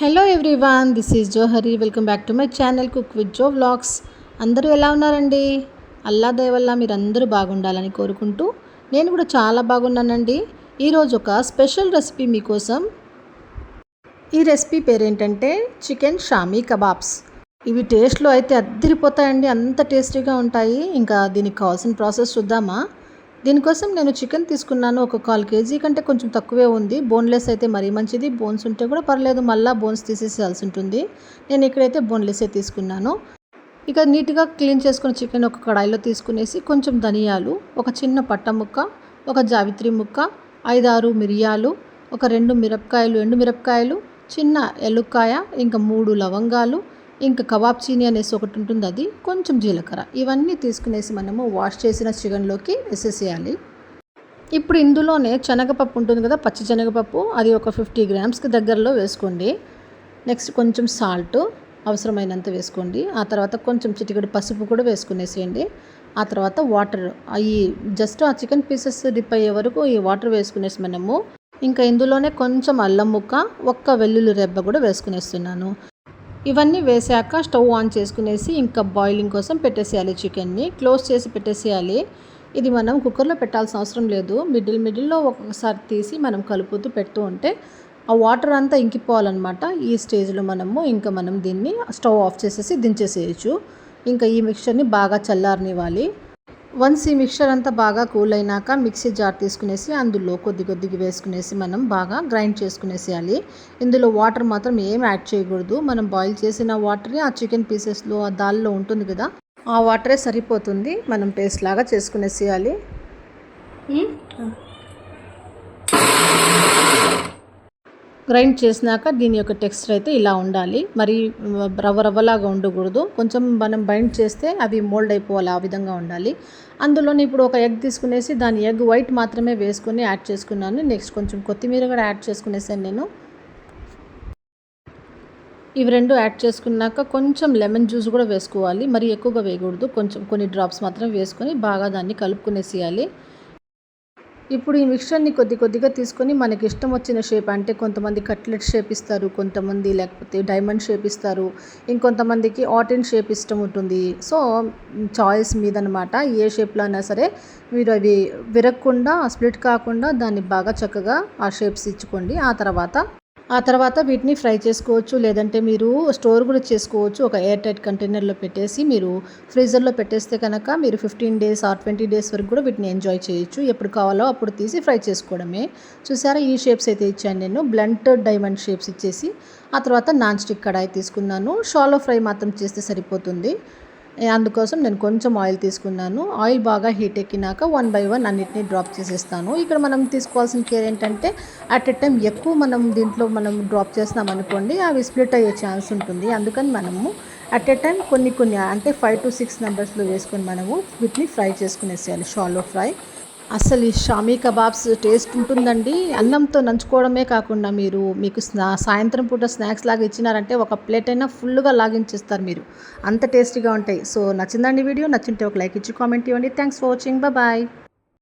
Hello everyone this is Johari welcome back to my channel cook with Jo vlogs అందరూ ఎలా ఉన్నారండి? అల్లా దయ వల్ల మీరు అందరూ బాగుండాలని కోరుకుంటూ నేను కూడా చాలా బాగున్నానండి. ఈరోజు ఒక స్పెషల్ రెసిపీ మీకోసం. ఈ రెసిపీ పేరేంటంటే చికెన్ షామీ కబాబ్స్. ఇవి టేస్ట్లో అయితే అద్దరిపోతాయండి అంత టేస్టీగా ఉంటాయి. ఇంకా దీనికి కావాల్సిన ప్రాసెస్ చూద్దామా? దీనికోసం నేను చికెన్ తీసుకున్నాను ఒక కాల్ కేజీ కంటే కొంచెం తక్కువే ఉంది. బోన్లెస్ అయితే మరీ మంచిది. బోన్స్ ఉంటే కూడా పర్లేదు. మళ్ళీ బోన్స్ తీసేసేయాల్సి ఉంటుంది. నేను ఇక్కడైతే బోన్లెస్సే తీసుకున్నాను. ఇక నీట్గా క్లీన్ చేసుకున్న చికెన్ ఒక కడాయిలో తీసుకునేసి కొంచెం ధనియాలు ఒక చిన్న పట్ట ముక్క ఒక జావిత్రి ముక్క ఐదారు మిరియాలు ఒక రెండు మిరపకాయలు ఎండు మిరపకాయలు చిన్న ఎల్లుక్కాయ ఇంకా మూడు లవంగాలు ఇంకా కబాబ్ చీని అనేసి ఒకటి ఉంటుంది అది. కొంచెం జీలకర్ర. ఇవన్నీ తీసుకునేసి మనము వాష్ చేసిన చికెన్లోకి వేసేసేయాలి. ఇప్పుడు ఇందులోనే శనగపప్పు ఉంటుంది కదా పచ్చి శనగపప్పు అది ఒక ఫిఫ్టీ గ్రామ్స్కి దగ్గరలో వేసుకోండి. నెక్స్ట్ కొంచెం సాల్ట్ అవసరమైనంత వేసుకోండి. ఆ తర్వాత కొంచెం చిటికెడు పసుపు కూడా వేసుకునేసేయండి. ఆ తర్వాత వాటర్ అవి జస్ట్ ఆ చికెన్ పీసెస్ డిప్ అయ్యే వరకు ఈ వాటర్ వేసుకునేసి మనము ఇంకా ఇందులోనే కొంచెం అల్లం ముక్క ఒక్క వెల్లుల్లి రెబ్బ కూడా వేసుకునేస్తున్నాను. ఇవన్నీ వేసాక స్టవ్ ఆన్ చేసుకునేసి ఇంకా బాయిలింగ్ కోసం పెట్టేసేయాలి చికెన్ని. క్లోజ్ చేసి పెట్టేసేయాలి. ఇది మనం కుక్కర్లో పెట్టాల్సిన అవసరం లేదు. మిడిల్ మిడిల్లో ఒకసారి తీసి మనం కలుపుతూ పెడుతూ ఉంటే ఆ వాటర్ అంతా ఇంకిపోవాలన్నమాట. ఈ స్టేజ్లో మనము ఇంకా మనం దీన్ని స్టవ్ ఆఫ్ చేసేసి దించేసేయచ్చు. ఇంకా ఈ మిక్చర్ని బాగా చల్లారనివ్వాలి. వన్స్ ఈ మిక్చర్ అంతా బాగా కూల్ అయినాక మిక్సీ జార్ తీసుకునేసి అందులో కొద్ది కొద్దిగా వేసుకునేసి మనం బాగా గ్రైండ్ చేసుకునేసేయాలి. ఇందులో వాటర్ మాత్రం ఏం యాడ్ చేయకూడదు. మనం బాయిల్ చేసిన వాటరే ఆ చికెన్ పీసెస్లో ఆ దాల్లో ఉంటుంది కదా ఆ వాటరే సరిపోతుంది. మనం పేస్ట్ లాగా చేసుకునేసేయాలి. గ్రైండ్ చేసినాక దీని యొక్క టెక్స్చర్ అయితే ఇలా ఉండాలి. మరి రవ్వ రవ్వలాగా ఉండకూడదు. కొంచెం మనం బైండ్ చేస్తే అవి మోల్డ్ అయిపోవాలి ఆ విధంగా ఉండాలి. అందులోని ఇప్పుడు ఒక ఎగ్ తీసుకునేసి దాని ఎగ్ వైట్ మాత్రమే వేసుకొని యాడ్ చేసుకున్నాను. నెక్స్ట్ కొంచెం కొత్తిమీర కూడా యాడ్ చేసుకునేసాను నేను. ఇవి రెండు యాడ్ చేసుకున్నాక కొంచెం లెమన్ జ్యూస్ కూడా వేసుకోవాలి. మరి ఎక్కువగా వేయకూడదు. కొంచెం కొన్ని డ్రాప్స్ మాత్రం వేసుకొని బాగా దాన్ని కలుపుకునేసేయాలి. ఇప్పుడు ఈ మిక్స్చర్ని కొద్ది కొద్దిగా తీసుకొని మనకి ఇష్టం వచ్చిన షేప్ అంటే కొంతమంది కట్లెట్ షేప్ ఇస్తారు కొంతమంది లేకపోతే డైమండ్ షేప్ ఇస్తారు ఇంకొంతమందికి ఆటిన్ షేప్ ఇష్టం ఉంటుంది. సో చాయిస్ మీదనమాట ఏ షేప్లో అయినా సరే మీరు అవి విరగకుండా స్ప్లిట్ కాకుండా దాన్ని బాగా చక్కగా ఆ షేప్స్ ఇచ్చుకోండి. ఆ తర్వాత ఆ తర్వాత వీటిని ఫ్రై చేసుకోవచ్చు లేదంటే మీరు స్టోర్ కూడా చేసుకోవచ్చు. ఒక ఎయిర్ టైట్ కంటైనర్లో పెట్టేసి మీరు ఫ్రీజర్లో పెట్టేస్తే కనుక మీరు fifteen days or twenty days వరకు కూడా వీటిని ఎంజాయ్ చేయొచ్చు. ఎప్పుడు కావాలో అప్పుడు తీసి ఫ్రై చేసుకోవడమే. చూసారా ఈ షేప్స్ అయితే ఇచ్చాను నేను. బ్లంట్ డైమండ్ షేప్స్ ఇచ్చేసి ఆ తర్వాత నాన్ స్టిక్ కడాయి తీసుకున్నాను. షాలో ఫ్రై మాత్రం చేస్తే సరిపోతుంది. అందుకోసం నేను కొంచెం ఆయిల్ తీసుకున్నాను. ఆయిల్ బాగా హీట్ ఎక్కినాక వన్ బై వన్ అన్నిటిని డ్రాప్ చేసేస్తాను. ఇక్కడ మనం తీసుకోవాల్సిన కేర్ ఏంటంటే అట్ ఎ టైం ఎక్కువ మనం దీంట్లో మనం డ్రాప్ చేస్తున్నాం అనుకోండి అవి స్ప్లిట్ అయ్యే ఛాన్స్ ఉంటుంది. అందుకని మనము అట్ ఎ టైం కొన్ని కొన్ని అంటే ఫైవ్ టు సిక్స్ నెంబర్స్లో వేసుకొని మనము వీటిని ఫ్రై చేసుకునేసేయాలి షాలో ఫ్రై. అసలు ఈ షామీ కబాబ్స్ టేస్ట్ ఉంటుందండి? అన్నంతో నంచుకోవడమే కాకుండా మీరు మీకు స్నా సాయంత్రం పూట స్నాక్స్ లాగా ఇచ్చినారంటే ఒక ప్లేట్ అయినా ఫుల్గా లాగించేస్తారు మీరు. అంత టేస్టీగా ఉంటాయి. సో నచ్చిందండి వీడియో నచ్చింటే ఒక లైక్ ఇచ్చి కామెంట్ ఇవ్వండి. Thanks for watching. బాయ్.